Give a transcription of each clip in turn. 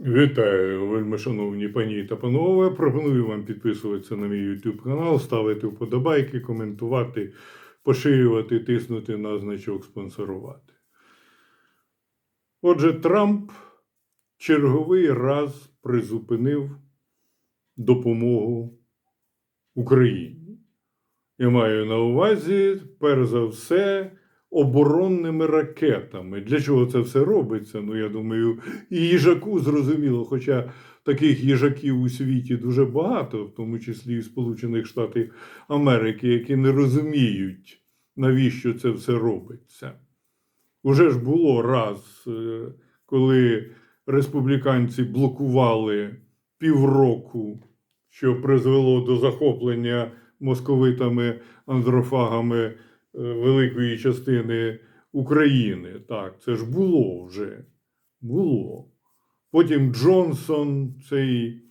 Вітаю, вельми шановні пані та панове. Пропоную вам підписуватися на мій YouTube канал, ставити вподобайки, коментувати, поширювати, тиснути на значок спонсорувати. Отже, Трамп черговий раз призупинив допомогу Україні. Я маю на увазі, перш за все, оборонними ракетами. Для чого це все робиться? Ну, я думаю, і їжаку зрозуміло, хоча таких їжаків у світі дуже багато, в тому числі і в Сполучених Штатах Америки, які не розуміють, навіщо це все робиться. Уже ж було раз, е, коли республіканці блокували півроку, що призвело до захоплення московитами андрофагами великої частини України. Так, це ж було вже. Було. Потім Джонсон цей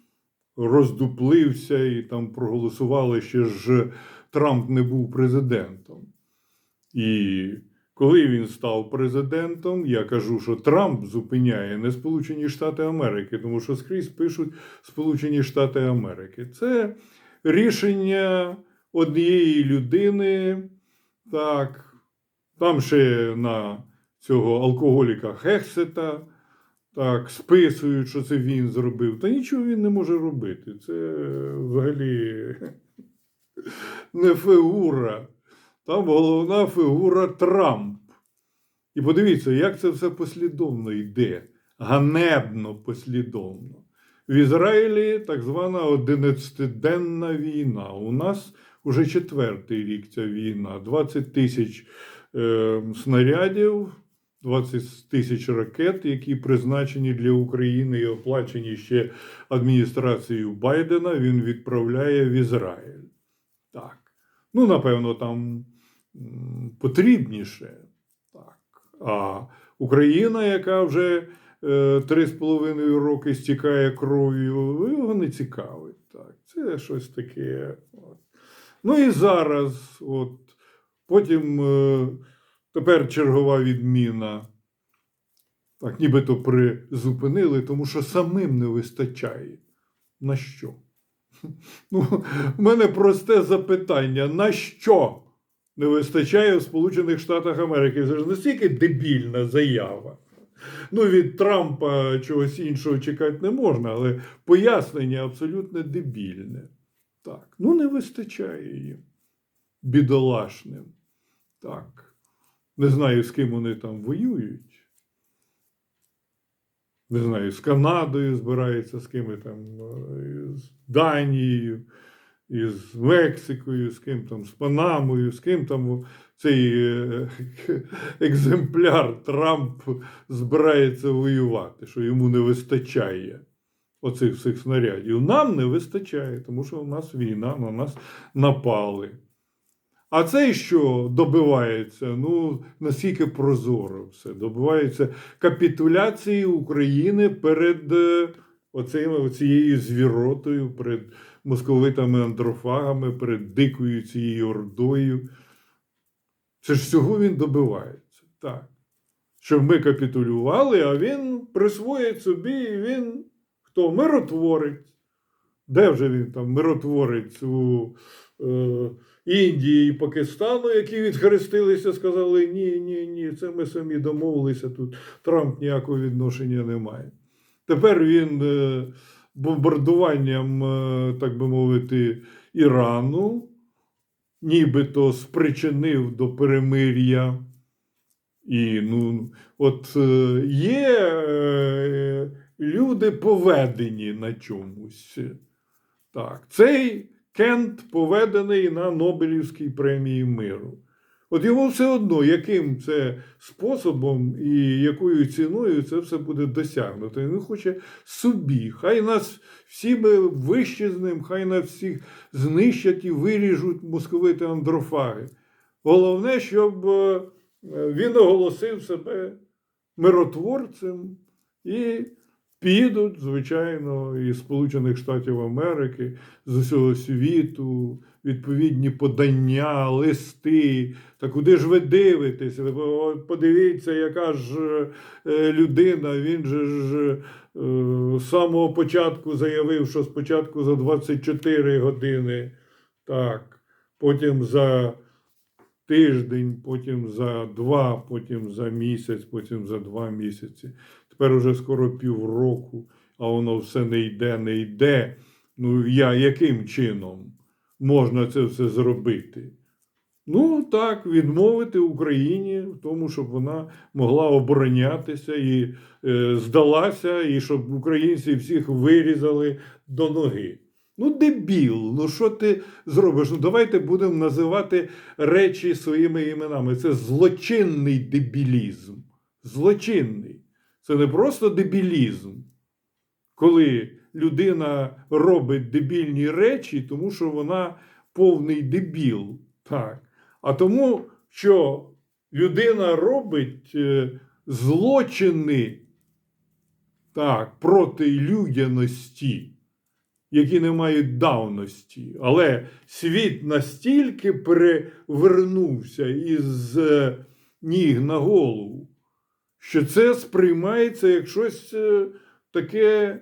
роздуплився і там проголосували, ще ж Трамп не був президентом. І коли він став президентом, я кажу, що Трамп зупиняє не Сполучені Штати Америки, тому що скрізь пишуть Сполучені Штати Америки. Це рішення однієї людини. Так, там ще на цього алкоголіка Хексета. Так, списують, що це він зробив. Та нічого він не може робити. Це взагалі не фігура. Там головна фігура Трамп. І подивіться, як це все послідовно йде. Ганебно послідовно. В Ізраїлі так звана 11-денна війна. У нас уже четвертий рік ця війна. 20 тисяч е, снарядів, 20 тисяч ракет, які призначені для України і оплачені ще адміністрацією Байдена, він відправляє в Ізраїль. Так. Ну, напевно, там потрібніше. Так. А Україна, яка вже е, три з половиною роки стікає кров'ю, його не цікавить. Так. Це щось таке. Ну і зараз, от, потім е, тепер чергова відміна. Так, нібито призупинили, тому що самим не вистачає. На що? Ну, у мене просте запитання: на що не вистачає в Сполучених Штатах Америки? Це ж настільки дебільна заява. Ну, від Трампа чогось іншого чекати не можна, але пояснення абсолютно дебільне. Так, ну не вистачає їм. Бідолашним. Так. Не знаю, з ким вони там воюють. Не знаю, з Канадою збирається, з ким там, е, з Данією, із Мексикою, з ким там, з Панамою, з ким там цей е, екземпляр Трамп збирається воювати, що йому не вистачає оцих всіх снарядів. Нам не вистачає, тому що у нас війна, на нас напали. А цей що добивається? Ну, наскільки прозоро все. Добивається капітуляції України перед е, оцими, оцією звіротою, перед московитами андрофагами, перед дикою цією ордою. Це ж всього він добивається. Так. Щоб ми капітулювали, а він присвоїть собі, і він хто? Миротворець. Де вже він там миротворець у е, Індії і Пакистану, які відхрестилися, сказали: ні, ні, ні, це ми самі домовилися, тут Трамп ніякого відношення не має. Тепер він е, бомбардуванням, е, так би мовити, Ірану, нібито спричинив до перемир'я. І ну, от е, є е, люди поведені на чомусь. Так, цей Кент поведений на Нобелівській премії миру. От йому все одно, яким це способом і якою ціною це все буде досягнуто. Він хоче собі. Хай нас всі ми вище з ним, хай нас всіх знищать і виріжуть московити андрофаги. Головне, щоб е, він оголосив себе миротворцем і підуть, звичайно, із Сполучених Штатів Америки, з усього світу, відповідні подання, листи. Та куди ж ви дивитесь? Подивіться, яка ж е, людина. Він же ж е, з самого початку заявив, що спочатку за 24 години, так, потім за тиждень, потім за два, потім за місяць, потім за два місяці. Тепер уже скоро півроку, а воно все не йде, не йде. Ну, я яким чином можна це все зробити? Ну, так, відмовити Україні в тому, щоб вона могла оборонятися і е, здалася, і щоб українці всіх вирізали до ноги. Ну, дебіл, ну що ти зробиш? Ну, давайте будемо називати речі своїми іменами. Це злочинний дебілізм. Злочинний. Це не просто дебілізм, коли людина робить дебільні речі, тому що вона повний дебіл. Так. А тому, що людина робить е, злочини так, проти людяності, які не мають давності. Але світ настільки перевернувся із е, ніг на голову, що це сприймається як щось е, таке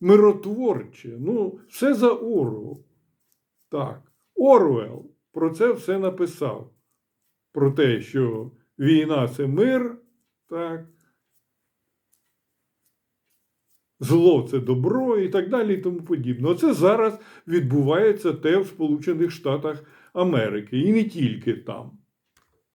миротворче. Ну, все за Орвел. Так, Орвел про це все написав. Про те, що війна це мир, так. Зло це добро і так далі, і тому подібне. Оце зараз відбувається те в Сполучених Штатах Америки, і не тільки там.